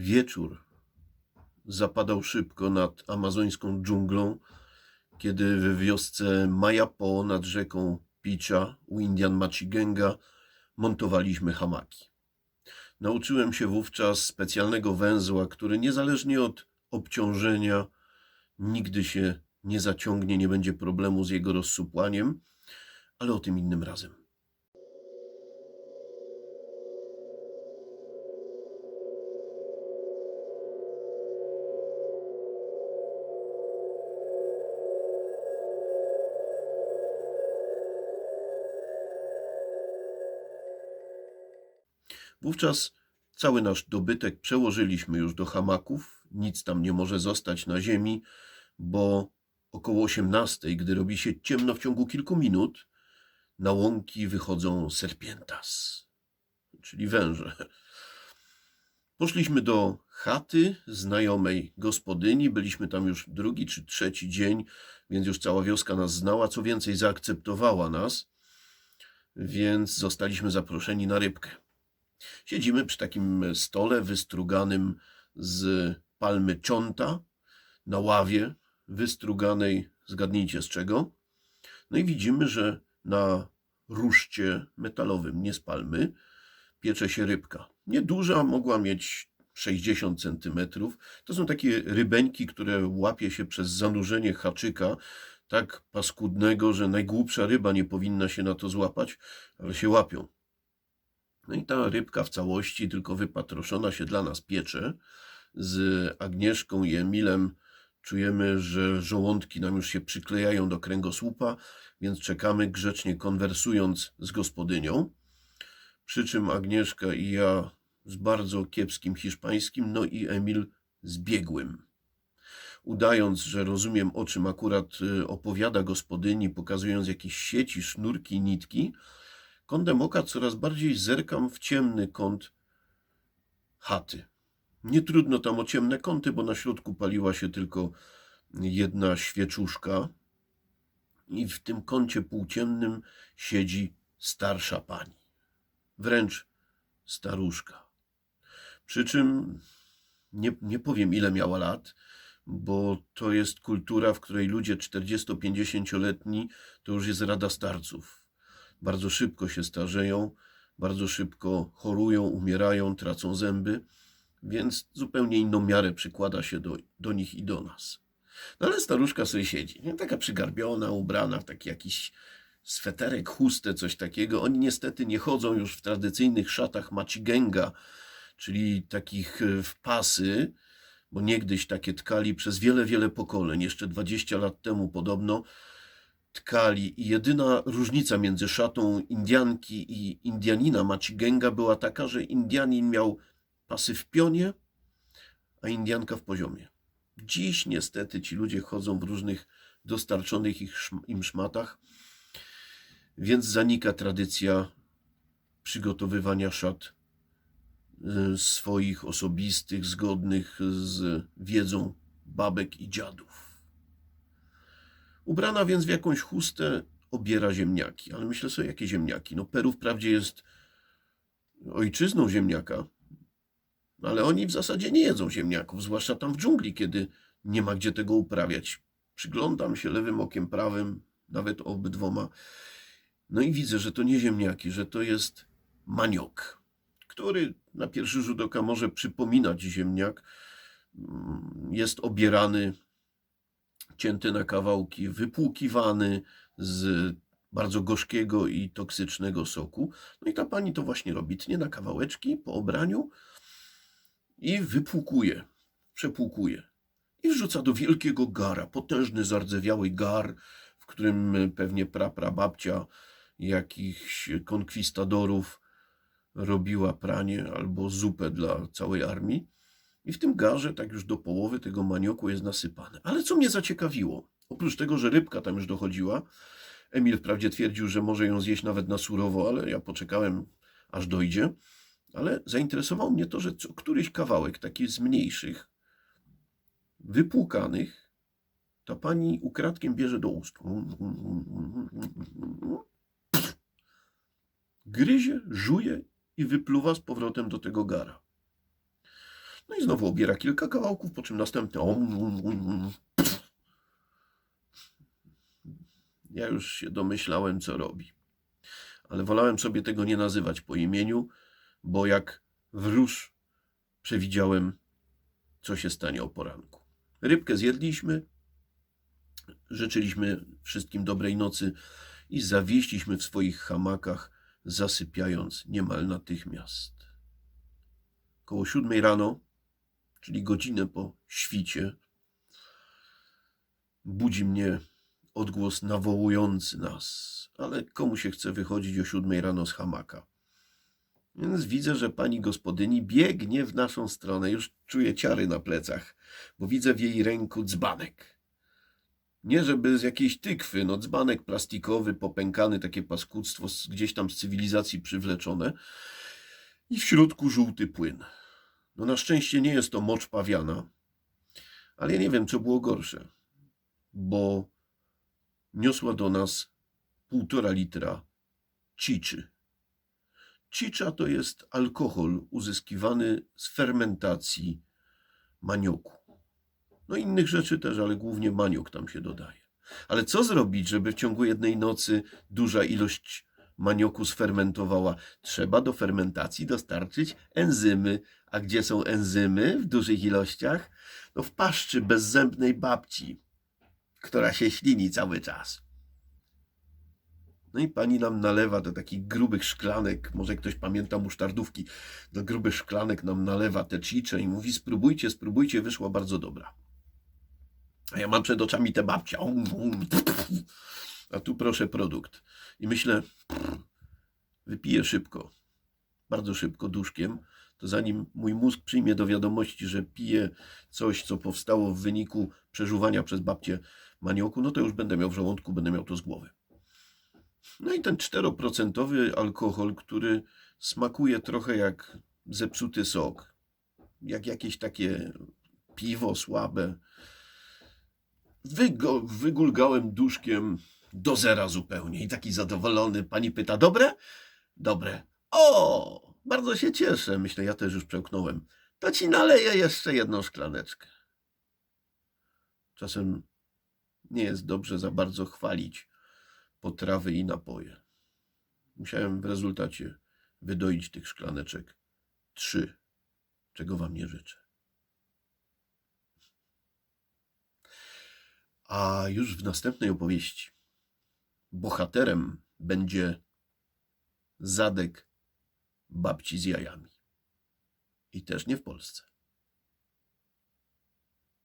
Wieczór zapadał szybko nad amazońską dżunglą, kiedy w wiosce Mayapo nad rzeką Picha u Indian Machigenga montowaliśmy hamaki. Nauczyłem się wówczas specjalnego węzła, który niezależnie od obciążenia nigdy się nie zaciągnie, nie będzie problemu z jego rozsupłaniem, ale o tym innym razem. Wówczas cały nasz dobytek przełożyliśmy już do hamaków. Nic tam nie może zostać na ziemi, bo około 18, gdy robi się ciemno w ciągu kilku minut, na łąki wychodzą serpientas, czyli węże. Poszliśmy do chaty znajomej gospodyni. Byliśmy tam już drugi czy trzeci dzień, więc już cała wioska nas znała. Co więcej, zaakceptowała nas, więc zostaliśmy zaproszeni na rybkę. Siedzimy przy takim stole wystruganym z palmy cionta na ławie wystruganej, zgadnijcie z czego. No i widzimy, że na ruszcie metalowym, nie z palmy, piecze się rybka. Nieduża, mogła mieć 60 centymetrów. To są takie rybeńki, które łapie się przez zanurzenie haczyka, tak paskudnego, że najgłupsza ryba nie powinna się na to złapać, ale się łapią. No i ta rybka w całości, tylko wypatroszona się dla nas piecze. Z Agnieszką i Emilem czujemy, że żołądki nam już się przyklejają do kręgosłupa, więc czekamy grzecznie konwersując z gospodynią. Przy czym Agnieszka i ja z bardzo kiepskim hiszpańskim, no i Emil z biegłym. Udając, że rozumiem, o czym akurat y, opowiada gospodyni, pokazując jakieś sieci, sznurki, nitki, Kątem oka coraz bardziej zerkam w ciemny kąt chaty. Nie trudno tam o ciemne kąty, bo na środku paliła się tylko jedna świeczuszka i w tym kącie półciemnym siedzi starsza pani. Wręcz staruszka. Przy czym nie, nie powiem ile miała lat, bo to jest kultura, w której ludzie 40-50-letni to już jest rada starców bardzo szybko się starzeją, bardzo szybko chorują, umierają, tracą zęby, więc zupełnie inną miarę przykłada się do, do nich i do nas. No ale staruszka sobie siedzi, nie? taka przygarbiona, ubrana w taki jakiś sweterek, chustę, coś takiego. Oni niestety nie chodzą już w tradycyjnych szatach machigenga, czyli takich e, w pasy, bo niegdyś takie tkali przez wiele, wiele pokoleń. Jeszcze 20 lat temu podobno tkali i jedyna różnica między szatą Indianki i Indianina Machigenga była taka, że Indianin miał pasy w pionie, a Indianka w poziomie. Dziś niestety ci ludzie chodzą w różnych dostarczonych ich, im szmatach, więc zanika tradycja przygotowywania szat y, swoich osobistych, zgodnych z wiedzą babek i dziadów. Ubrana więc w jakąś chustę obiera ziemniaki. Ale myślę sobie, jakie ziemniaki? No Peru wprawdzie jest ojczyzną ziemniaka, ale oni w zasadzie nie jedzą ziemniaków, zwłaszcza tam w dżungli, kiedy nie ma gdzie tego uprawiać. Przyglądam się lewym okiem, prawym, nawet obydwoma. No i widzę, że to nie ziemniaki, że to jest maniok, który na pierwszy rzut oka może przypominać ziemniak. Jest obierany cięty na kawałki, wypłukiwany z bardzo gorzkiego i toksycznego soku. No i ta pani to właśnie robi. Tnie na kawałeczki po obraniu i wypłukuje, przepłukuje. I wrzuca do wielkiego gara, potężny, zardzewiały gar, w którym pewnie praprababcia jakichś konkwistadorów robiła pranie albo zupę dla całej armii. I w tym garze, tak już do połowy tego manioku jest nasypane. Ale co mnie zaciekawiło, oprócz tego, że rybka tam już dochodziła, Emil wprawdzie twierdził, że może ją zjeść nawet na surowo, ale ja poczekałem, aż dojdzie. Ale zainteresowało mnie to, że co któryś kawałek, taki z mniejszych, wypłukanych, ta pani ukradkiem bierze do ust. Gryzie, żuje i wypluwa z powrotem do tego gara. No i znowu obiera kilka kawałków, po czym następny. Ja już się domyślałem, co robi. Ale wolałem sobie tego nie nazywać po imieniu, bo jak wróż przewidziałem, co się stanie o poranku. Rybkę zjedliśmy, życzyliśmy wszystkim dobrej nocy i zawieśliśmy w swoich hamakach, zasypiając niemal natychmiast. Koło siódmej rano, czyli godzinę po świcie, budzi mnie odgłos nawołujący nas, ale komu się chce wychodzić o siódmej rano z hamaka? Więc widzę, że pani gospodyni biegnie w naszą stronę. Już czuję ciary na plecach, bo widzę w jej ręku dzbanek. Nie żeby z jakiejś tykwy, no dzbanek plastikowy, popękany, takie paskudztwo gdzieś tam z cywilizacji przywleczone i w środku żółty płyn. No na szczęście nie jest to mocz pawiana, ale ja nie wiem, co było gorsze, bo niosła do nas półtora litra ciczy. Cicza to jest alkohol uzyskiwany z fermentacji manioku. No innych rzeczy też, ale głównie maniok tam się dodaje. Ale co zrobić, żeby w ciągu jednej nocy duża ilość manioku sfermentowała? Trzeba do fermentacji dostarczyć enzymy. A gdzie są enzymy w dużych ilościach? No w paszczy bezzębnej babci, która się ślini cały czas. No i pani nam nalewa do takich grubych szklanek, może ktoś pamięta musztardówki, do grubych szklanek nam nalewa te cicze i mówi spróbujcie, spróbujcie, wyszła bardzo dobra. A ja mam przed oczami tę babcię. A tu proszę produkt. I myślę, wypiję szybko, bardzo szybko, duszkiem, to zanim mój mózg przyjmie do wiadomości, że piję coś, co powstało w wyniku przeżuwania przez babcię manioku, no to już będę miał w żołądku, będę miał to z głowy. No i ten 4% alkohol, który smakuje trochę jak zepsuty sok, jak jakieś takie piwo słabe. Wygo, wygulgałem duszkiem do zera zupełnie i taki zadowolony. Pani pyta, dobre? Dobre. O, bardzo się cieszę. Myślę, ja też już przełknąłem. To ci naleję jeszcze jedną szklaneczkę. Czasem nie jest dobrze za bardzo chwalić potrawy i napoje. Musiałem w rezultacie wydoić tych szklaneczek trzy, czego wam nie życzę. A już w następnej opowieści bohaterem będzie zadek babci z jajami. I też nie w Polsce.